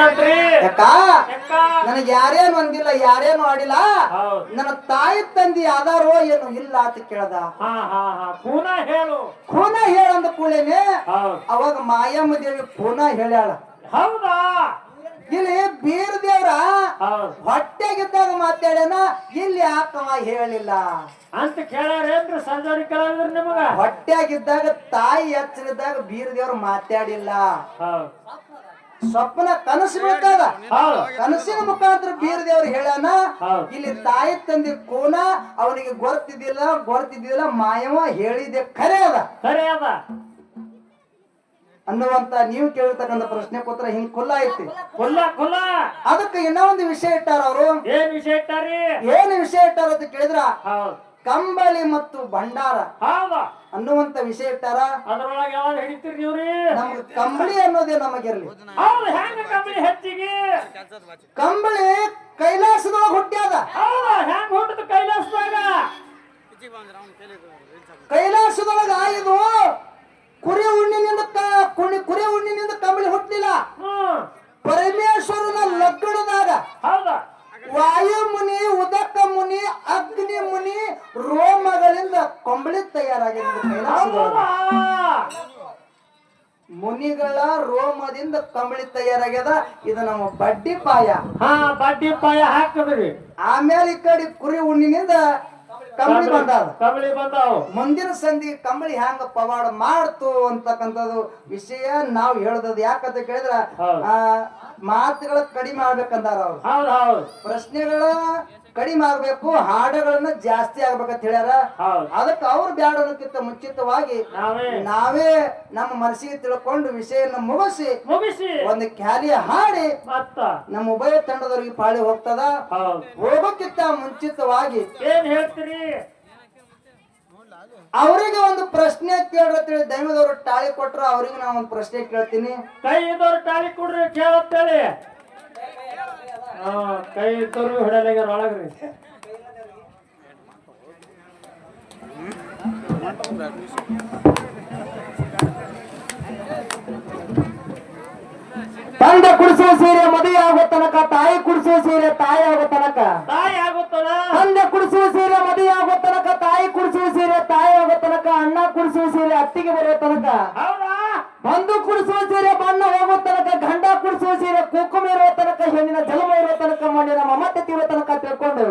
ಏನಂತ್ರಿ? ಅಕ್ಕ? ನನಗೆ ಯಾರೇನು ಅಂದಿಲ್ಲ ಯಾರೇನು ಆಡಿಲ್ಲ. ನನ್ನ ತಾಯಿ ತಂದಿ ಆಧಾರೋ ಏನು ಇಲ್ಲ ಅಂತ ಕೇಳ್ದ. ಹಾ ಹಾ ಹಾ. ಪುನಃ ಹೇಳು. ಖೂನ ಹೇಳಂದ ಹೌದ್. ಅವಾಗ ಮಾಯಮ್ಮ ದೇವಿ ಖೂನ ಹೇಳ್ಯಾಳ. ಹೌದಾ? ಇಲ್ಲಿ ಬೀರ್ ದೇವ್ರ ಹೊಟ್ಟೆಗಿದ್ದಾಗ ಮಾತಾಡ್ಯಾನ ಇಲ್ಲಿ ಯಾಕವ ಹೇಳಿಲ್ಲ? ಅಂತ ಕೇಳ್ಯಾರೇನ್ರಿ ಸಂಜಾರಿ ಕೇಳಿದ್ರು ನಿಮಗ? ಹೊಟ್ಟೆಗಿದ್ದಾಗ ತಾಯಿ ಎಚ್ಚರಿದ್ದಾಗ ಬೀರ್ ದೇವ್ರ ಮಾತಾಡಿಲ್ಲ. ಸ್ವಪ್ನ ಕನಸು ಬೀಳ್ತದ ಕನಸಿನ ಮುಖಾಂತರ ಬೀರ್ ದೇವ್ರ ಹೇಳಾನ ಇಲ್ಲಿ ತಾಯಿ ತಂದಿ ಕೋನ ಅವನಿಗೆ ಗೊತ್ತಿದ್ದಿಲ್ಲ ಗೊತ್ತಿದ್ದಿಲ್ಲ ಮಾಯವ ಹೇಳಿದೆ ಖರೆ ಅದ. ಖರೆ ಅದ. ಅನ್ನುವಂತ ನೀವು ಕೇಳಿರ್ತಕ್ಕಂಥ ಪ್ರಶ್ನೆ ಕೊತ್ರ ಹಿಂಗ್ ಕೊಲ್ಲ ಐತಿ. ಕೊಲ್ಲ ಕೊಲ್ಲ ಅದಕ್ಕೆ ಇನ್ನೂ ಒಂದು ವಿಷಯ ಇಟ್ಟಾರ ಅವರು. ಏನ್ ವಿಷಯ ಇಟ್ಟಾರಿ? ಏನ್ ವಿಷಯ ಇಟ್ಟಾರ ಅಂತ ಕೇಳಿದ್ರ? ಕಂಬಳಿ ಮತ್ತು ಭಂಡಾರ. ಹೌದ. ವಿಷಯ ಇಟ್ಟಾರ? ಅದ್ರೊಳಗೆ ಯಾವಾಗ ಹಿಡಿತೀರಿ ನೀವ್ರಿ ನಮ್ಗೆ ಕಂಬಳಿ ಅನ್ನೋದೇ ನಮಗಿರ್ಲಿ. ಹೌದು ಹೆಂಗ ಕಂಬಳಿ ಹೆಚ್ಚಿಗೆ? ಕಂಬಳಿ ಕೈಲಾಸದೊಳಗೆ ಹುಟ್ಟ್ಯಾದ. ಹೌದು ಹೆಂಗ್ ಹುಟ್ಟದ ಕೈಲಾಸದಾಗ ಕೈಲಾಸದೊಳಗ ಇದು ಕುರಿ ಹುಣ್ಣಿನಿಂದ ಕುಣಿ ಕುರಿ ಹುಣ್ಣಿನಿಂದ ಕಂಬಳಿ ಹುಟ್ಟಲಿಲ್ಲ ಪರಮೇಶ್ವರನ ಲಗ್ನದಾಗ ಹೌದ. ವಾಯು ಮುನಿ ಉದಕ ಮುನಿ ಅಗ್ನಿ ಮುನಿ ರೋಮಗಳಿಂದ ಕಂಬಳಿ ತಯಾರಾಗಿದೆ ಮುನಿಗಳ ರೋಮದಿಂದ ಕಂಬಳಿ ತಯಾರಾಗ್ಯದ. ಇದು ನಮ್ಮ ಬಡ್ಡಿ ಪಾಯ. ಹಾ ಬಡ್ಡಿ ಪಾಯ ಹಾಕಿದ್ರಿ. ಆಮೇಲೆ ಈ ಕಡೆ ಕುರಿ ಉಣ್ಣಿನಿಂದ ಕಂಬಳಿ ಬಂದಾವ ಕಂಬಳಿ ಬಂದಾವ. ಮುಂದಿನ ಸಂಧಿ ಕಂಬಳಿ ಹ್ಯಾಂಗ ಪವಾಡ ಮಾಡ್ತು ಅಂತಕ್ಕಂಥದ್ದು ವಿಷಯ ನಾವು ಹೇಳದದು ಯಾಕಂತ ಕೇಳಿದ್ರ ಮಾತುಗಳ ಕಡಿಮೆ ಆಗ್ಬೇಕಂದಾರ ಅವ್ರು. ಪ್ರಶ್ನೆಗಳ ಕಡಿಮೆ ಆಗ್ಬೇಕು ಹಾಡುಗಳನ್ನ ಜಾಸ್ತಿ ಆಗ್ಬೇಕಂತ ಹೇಳ್ಯಾರ. ಅದಕ್ಕೆ ಅವ್ರು ಬ್ಯಾಡ ಅನ್ನೋಕ್ಕಿಂತ ಮುಂಚಿತವಾಗಿ ನಾವೇ. ನಾವೇ ನಮ್ಮ ಮನಸ್ಸಿಗೆ ತಿಳ್ಕೊಂಡು ವಿಷಯನ ಮುಗಿಸಿ ಮುಗಿಸಿ. ಒಂದು ಖ್ಯಾಲಿ ಹಾಡಿ ನಮ್ಮ ಉಭಯ ತಂಡದವ್ರಿಗೆ ಪಾಳಿ ಹೋಗ್ತದ. ಹೋಗೋಕ್ಕಿಂತ ಮುಂಚಿತವಾಗಿ ಏನ್ ಹೇಳ್ತೀರಿ? ಅವರಿಗೆ ಒಂದು ಪ್ರಶ್ನೆ ಹೇಳಿ ದೈವದವರು ಟಾಳಿ ಕೊಟ್ರ ಅವ್ರಿಗೆ ನಾ ಒಂದು ಪ್ರಶ್ನೆ ಕೇಳ್ತೀನಿ. ಕೈ ಇದ್ದವ್ರು ಟಾಳಿ ಕೊಡ್ರಿ ಕೇಳತ್ತೇಳಿ. ಹಾ ಕೈ ಇದ್ದವ್ರು ಹಿಡಲಾಗ್ಯಾರ ಒಳಗ್ರಿ. ತಂದೆ ಕುಡಿಸೋ ಸೀರೆ ಮದುವೆ ಆಗೋ ತನಕ ತಾಯಿ ಕುಡಿಸೋ ಸೀರೆ ತಾಯಿ ಆಗೋ ತನಕ. ತಾಯಿ ಆಗುತ್ತಲ್ಲ ತಂದೆ ಕುಡಿಸೋ ಸೀರೆ ಮದುವೆ ಆಗೋ ತನಕ ತಾಯಿ ಕುಡಿಸೋ ಸೀರೆ ತಾಯಿ ಆಗೋ ತನಕ ಅಣ್ಣ ಕುಡಿಸೋ ಸೀರೆ ಅತ್ತಿಗೆ ಬರೋ ತನಕ. ಬಂದು ಕುಡಿಸುವ ಸೀರೆ ಬಣ್ಣ ಹೋಗುವ ತನಕ ಗಂಡ ಕುಡಿಸುವ ಸೀರೆ ಕುಂಕುಮ ಇರೋ ತನಕ ಹೆಣ್ಣಿನ ಜಲಮ ಇರುವ ತನಕ ಮಣ್ಣಿನ ಮಮತೆ ತೀರೋ ತನಕ ತಿಳ್ಕೊಂಡು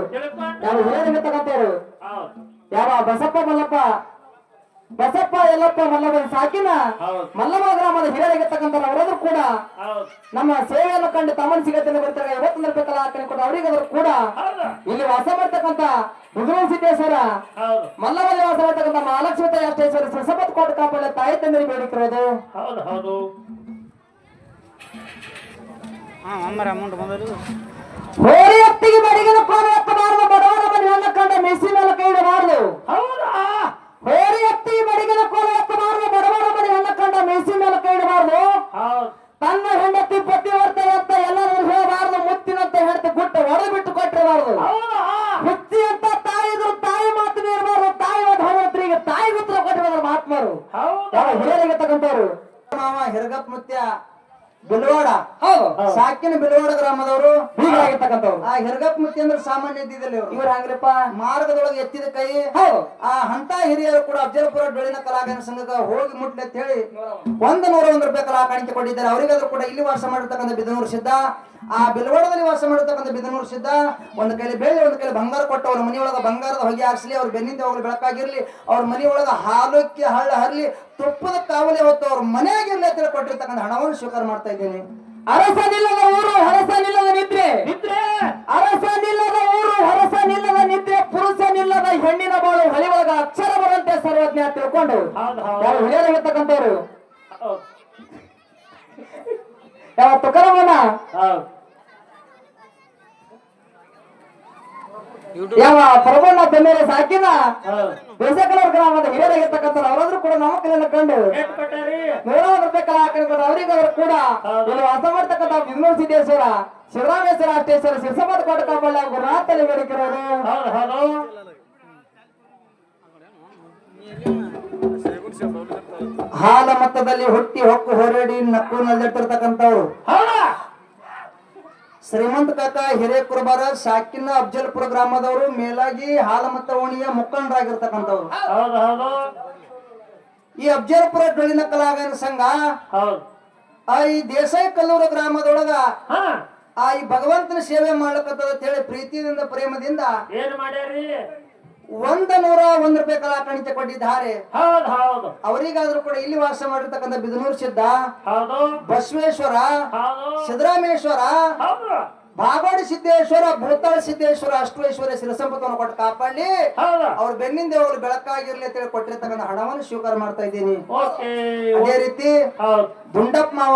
ನಾನು ಹೇಳಿದ ಹೇಳಿಗೆ ತಗಂತವ್ರು ಯಾವ ಬಸಪ್ಪ ಮಲ್ಲಪ್ಪ? ಬಸಪ್ಪ ಎಲ್ಲಪ್ಪ ಮಲ್ಲವ ಸಾಕಿನ? ಮಲ್ಲವ ಗ್ರಾಮದ ಹಿರಿಯರಾಗಿರ್ತಕ್ಕಂಥ ಅವರಾದ್ರೂ ಕೂಡ ನಮ್ಮ ಸೇವೆಯನ್ನು ಕಂಡು ತಮ್ಮನ ಸಿಗತ್ತೆ ಬರ್ತಾರೆ. ಇವತ್ತೊಂದು ರೂಪಾಯಿ ಹಾಕಿ ಕೊಟ್ಟು ಅವರಿಗಾದ್ರೂ ಕೂಡ ಇಲ್ಲಿ ವಾಸ ಮಾಡ್ತಕ್ಕಂಥ ಮುಗುಳು ಸಿದ್ದೇಶ್ವರ ಹೌದು. ಮಲ್ಲಮಲ್ಲಿ ವಾಸ ಮಾಡ್ತಕ್ಕಂಥ ಮಹಾಲಕ್ಷ್ಮೀ ಅಷ್ಟೇಶ್ವರ ತಾಯಿ ಬೇಡಿಕ್ರೋದು ಬೇಡಿಕಿರೋದು ಹೌದು. ಹೌದು ಹೋರಿ ಎತ್ತಿಗೆ ಬಡಿಗಿನ ಕೋನ ಎತ್ತಬಾರದು ಬಡವರ ಮನೆ ಹೆಣ್ಣ ಕಂಡ ಮೆಸಿ ಮೇಲೆ ಕೈ ಇಡಬಾರದು. ಹೌದಾ? ಹೌದಾ. ಹಿರಿಯರಿಗೆ ತಗೊಂತವ್ರು ಮಾವ ಹಿರಗಪ್ಪ ಮುತ್ಯ ಬಿಲ್ವಾಡ. ಹೌದು. ಸಾಕಿನ ಬಿಲ್ವಾಡ ಗ್ರಾಮದವರು ಹೀಗಾಗಿರ್ತಕ್ಕಂಥವ್ರು ಆ ಹಿರ್ಗಪ್ ಮುತ್ಯ ಅಂದ್ರೆ ಸಾಮಾನ್ಯ ಇದ್ದಿದ್ದಲ್ಲಿ ಇವ್ರು. ಇವ್ರು ಹಂಗ್ರಪ್ಪ? ಮಾರ್ಗದೊಳಗೆ ಎತ್ತಿದ ಕೈ. ಹೌದು. ಆ ಹಂತ ಹಿರಿಯರು ಕೂಡ ಅಫಜಲ್ಪುರ ಬೆಳಿನ ಕಲಾಗನ ಸಂಘಕ್ಕೆ ಹೋಗಿ ಮುಟ್ಲಿ ಅಂತ ಹೇಳಿ ಒಂದು ನೂರ ಒಂದು ರೂಪಾಯಿ ಕಲಾ ಕಾಣಿಕೆ ಕೊಟ್ಟಿದ್ದಾರೆ. ಅವರಿಗಾದ್ರೂ ಕೂಡ ಇಲ್ಲಿ ವಾಸ ಮಾಡಿರ್ತಕ್ಕಂಥ ಬಿದನೂರು ಸಿದ್ಧ. ಆ ಬಿಲ್ವಾಡದಲ್ಲಿ ವಾಸ ಮಾಡಿರ್ತಕ್ಕಂಥ ಬಿದನೂರು ಸಿದ್ಧ ಒಂದು ಕೈಲಿ ಬೆಳ್ಳಿ ಒಂದು ಕೈಲಿ ಬಂಗಾರ ಕೊಟ್ಟು ಅವ್ರ ಮನೆಯೊಳಗ ಬಂಗಾರದ ಹೊಗೆ ಹಾಕ್ಸಲಿ ಅವ್ರ ಬೆನ್ನಿಂದ ಹೋಗ್ಲಿ ಬೆಳಕಾಗಿರ್ಲಿ ಅವ್ರ ಮನೆಯೊಳಗ ಹಾಲಕ್ಕೆ ಹಳ್ಳ ಹರಲಿ ತುಪ್ಪದ ಕಾವಲಿ ಹೊತ್ತು ಅವ್ರ ಮನೆಯಾಗಿರ್ಲಿ ಅಂತ ಕೊಟ್ಟಿರ್ತಕ್ಕಂಥ ಹಣವನ್ನು ಸ್ವೀಕಾರ ಮಾಡ್ತಾ ಇದ್ದೇನೆ. ಅರಸನಿಲ್ಲದ ಊರು ಹರಸನಿಲ್ಲದ ನಿದ್ರೆ. ನಿದ್ರೆ! ಅರಸನಿಲ್ಲದ ಊರು ಹರಸನಿಲ್ಲದ ನಿದ್ರೆ ಪುರುಷನಿಲ್ಲದ ಹೆಣ್ಣಿನ ಬಾಳು ಹಳಿ ಅಕ್ಷರ ಬರಂತೆ ಸರ್ವಜ್ಞ ತಿಳ್ಕೊಂಡು. ಹೌದು ಯಾವ ಹೌದು ಹಿರಿಯರಾಗಿರ್ತಕ್ಕಂಥವ್ರು ಹೌದು ಯಾವ ಯಾವ ಪರಮಣ್ಣ ಸಾಕಿನ ಹೌದು ಗ್ರಾಮದ ಹಿರಿಯರಾಗಿರ್ತಕ್ಕಂಥ ಅವರಾದ್ರೂ ಕೂಡ ನಮ್ಮ ಕೈಯನ್ನು ಕಂಡು ನೂರಾರು ರೂಪಾಯಿ ಕಲಾ ಹಾಕಿಕೊಂಡು ಅವರಿಗಾದ್ರೂ ಕೂಡ. ಇಲ್ಲಿ ವಾಸ ಮಾಡ್ತಕ್ಕಂಥ ವಿಷ್ಣು ಸಿದ್ದೇಶ್ವರ ಶಿವರಾಮೇಶ್ವರ ಅಷ್ಟೇಶ್ವರ ಶಿರ್ಸಮದ ಕೋಟ ಕಾಪಳ್ಳಿ ಗುರುನಾಥಲ್ಲಿ ಬೇಡಿಕಿರೋರು ಹಾಲ. ಮಟ್ಟದಲ್ಲಿ ಹುಟ್ಟಿ ಹೊಕ್ಕು ಹೊರಡಿ ನಕ್ಕು ನಲ್ಲಿಟ್ಟಿರ್ತಕ್ಕಂಥವ್ರು ಹೌದಾ. ಶ್ರೀಮಂತ ಕಾಕ ಹಿರೇಕುರ್ಬಾರ ಶಾಕಿನ ಅಬ್ಜಲ್ಪುರ ಗ್ರಾಮದವರು ಮೇಲಾಗಿ ಹಾಲಮತ್ತ ಓಣಿಯ ಮುಖಂಡರಾಗಿರ್ತಕ್ಕಂಥವ್ರು. ಹೌದು ಹೌದು. ಈ ಅಬ್ಜಲ್ಪುರ ಡೊಳ್ಳಿನ ಕಲಾಗಾರ ಸಂಘ ಹೌದು. ಆ ಈ ದೇಸಾಯಿ ಕಲ್ಲೂರು ಗ್ರಾಮದೊಳಗ ಹಾ. ಆ ಈ ಭಗವಂತನ ಸೇವೆ ಮಾಡ್ಲಕತ್ತದ ಅಂತ ಹೇಳಿ ಪ್ರೀತಿಯಿಂದ ಪ್ರೇಮದಿಂದ ಏನ್ ಮಾಡ್ಯಾರಿ ಒಂದ ನೂರ ಒಂದ್ ರೂಪಾಯಿ ಕಲಾಕಾಣಿಕೆ ಕೊಟ್ಟಿದ್ದಾರೆ ಅವರಿಗಾದ್ರೂ ಕೂಡ ಇಲ್ಲಿ ವಾಸ ಮಾಡಿರ್ತಕ್ಕಂಥ ಬಿದನೂರು ಸಿದ್ಧ ಬಸವೇಶ್ವರ ಸಿದ್ದರಾಮೇಶ್ವರ ಬಾಗೋಡಿ ಸಿದ್ದೇಶ್ವರ ಭೂತಾಳ ಸಿದ್ದೇಶ್ವರ ಅಷ್ಟೇಶ್ವರ ಶಿರಸಂಪತ್ತವನ್ನು ಕೊಟ್ಟು ಕಾಪಾಡಿ ಅವ್ರ ಬೆನ್ನಿಂದ ಅವರು ಬೆಳಕಾಗಿರ್ಲಿ ಅಂತ ಹೇಳಿ ಕೊಟ್ಟಿರ್ತಕ್ಕಂಥ ಹಣವನ್ನು ಸ್ವೀಕಾರ ಮಾಡ್ತಾ ಇದ್ದೀನಿ. ಅದೇ ರೀತಿ ದುಂಡಪ್ಪ ಮಾವ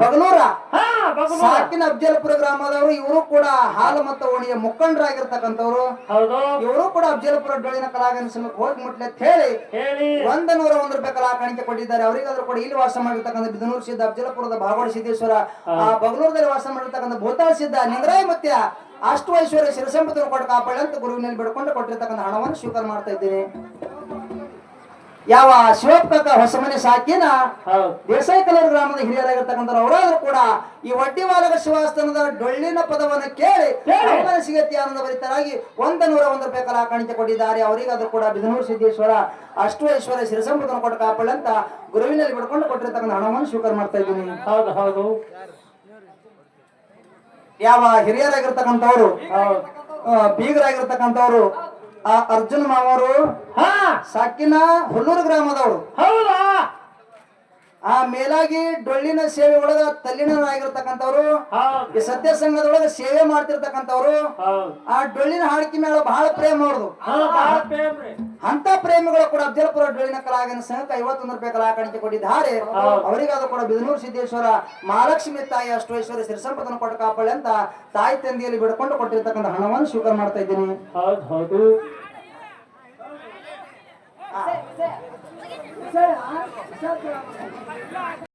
ಬಗಲೂರ ಸಾಕಿನ ಅಫ್ಜಲ್ಪುರ ಗ್ರಾಮದವರು ಇವರು ಕೂಡ ಹಾಲು ಮತ್ತು ಓಣಿಯ ಮುಖಂಡರಾಗಿರ್ತಕ್ಕಂಥವ್ರು. ಇವರು ಕೂಡ ಅಫ್ಜಲ್ಪುರ ಡೊಳಿನ ಕಲಾಗನ ಸಂಘಕ್ಕೆ ಹೋಗಿ ಮುಟ್ಲೆ ಅಂತ ಹೇಳಿ ಒಂದ ನೂರ ಒಂದು ರೂಪಾಯಿ ಕಲಾ ಕಾಣಿಕೆ ಕೊಟ್ಟಿದ್ದಾರೆ. ಅವರಿಗಾದ್ರೂ ಕೂಡ. ಇಲ್ಲಿ ವಾಸ ಮಾಡಿರ್ತಕ್ಕಂಥ ಬಿದನೂರು ಸಿದ್ಧ ಅಬ್ಜಲಪುರದ ಬಾಗೋಡಿ ಸಿದ್ದೇಶ್ವರ ಆ ಬಗಲೂರದಲ್ಲಿ ವಾಸ ಮಾಡಿರ್ತಕ್ಕಂಥ ಭೂತಾಳ ಸಿದ್ಧ ನಿಂದ್ರಾಯ ಮತ್ಯ ಅಷ್ಟು ಐಶ್ವರ್ಯ ಶಿರಸಂಪತ್ತನ್ನು ಕೊಟ್ಟು ಕಾಪಾಡಿ ಅಂತ ಗುರುವಿನಲ್ಲಿ ಬಿಡ್ಕೊಂಡು ಕೊಟ್ಟಿರ್ತಕ್ಕಂಥ ಹಣವನ್ನು ಸ್ವೀಕಾರ ಮಾಡ್ತಾ ಇದ್ದೀನಿ. ಯಾವ ಶಿವಪ್ಪ ಹೊಸ ಮನೆ ಸಾಕಿನ ದೇಸಾಯಿ ಕಲರ್ ಗ್ರಾಮದ ಹಿರಿಯರಾಗಿರ್ತಕ್ಕಂಥ ಅವರಾದ್ರೂ ಕೂಡ ಈ ವಡ್ಡಿ ಬಾಲಕ ಶಿವಾಸ್ತನದ ಡೊಳ್ಳಿನ ಪದವನ್ನು ಕೇಳಿ. ಮನಸ್ಸಿಗೆ ಆನಂದ ಭರಿತರಾಗಿ ಒಂದ ನೂರ ಒಂದು ರೂಪಾಯಿ ಕಲಾ ಕಾಣಿಕೆ ಕೊಟ್ಟಿದ್ದಾರೆ. ಅವರಿಗಾದ್ರೂ ಕೂಡ ಬಿದನೂರು ಸಿದ್ದೇಶ್ವರ ಅಷ್ಟು ಐಶ್ವರ್ಯ ಸಿರಸಂಪದನ್ನು ಕೊಟ್ಟು ಕಾಪಾಡಿ ಅಂತ ಗುರುವಿನಲ್ಲಿ ಬಿಡ್ಕೊಂಡು ಕೊಟ್ಟಿರ್ತಕ್ಕಂಥ ಹಣವನ್ನು ಸ್ವೀಕಾರ ಮಾಡ್ತಾ ಇದ್ದೀನಿ. ಹೌದು ಹೌದು. ಯಾವ ಹಿರಿಯರಾಗಿರ್ತಕ್ಕಂಥವ್ರು ಬೀಗರಾಗಿರ್ತಕ್ಕಂಥವ್ರು ಆ ಅರ್ಜುನ್ ಮಾವರು ಹಾ. ಸಾಕಿನ ಹುಲ್ಲೂರು ಗ್ರಾಮದವರು. ಹೌದಾ? ಆ ಮೇಲಾಗಿ ಡೊಳ್ಳಿನ ಸೇವೆ ಒಳಗ ತಲ್ಲಿನರಾಗಿರ್ತಕ್ಕಂಥವ್ರು ಹೌದು. ಈ ಸತ್ಯ ಸಂಘದೊಳಗ ಸೇವೆ ಮಾಡ್ತಿರ್ತಕ್ಕಂಥವ್ರು ಆ ಡೊಳ್ಳಿನ ಹಾಡಿಕೆ ಮೇಲೆ ಬಹಳ ಪ್ರೇಮ ಅವ್ರದು. ಅಂತ ಪ್ರೇಮಿಗಳು ಕೂಡ ಅಫ್ಜಲ್ಪುರ ಡೊಳ್ಳಿನ ಕಲಾಗನ ಸಂಘಕ್ಕೆ ಐವತ್ತೊಂದು ರೂಪಾಯಿ ಕಲಾ ಕಾಣಿಕೆ ಕೊಟ್ಟಿದ್ದಾರೆ ಅವರಿಗಾದ್ರೂ ಕೂಡ ಬಿದನೂರು ಸಿದ್ದೇಶ್ವರ ಮಹಾಲಕ್ಷ್ಮಿ ತಾಯಿ ಅಷ್ಟೇಶ್ವರಿ ಶ್ರೀ ಸಂಪತನ ಕೊಟ್ಟು ಕಾಪಾಳೆ ಅಂತ ತಾಯಿ ತಂದೆಯಲ್ಲಿ ಬಿಡ್ಕೊಂಡು ಕೊಟ್ಟಿರ್ತಕ್ಕಂಥ ಹಣವನ್ನು ಸ್ವೀಕಾರ ಮಾಡ್ತಾ ಇದ್ದೀನಿ. ಹೌದು ಹೌದು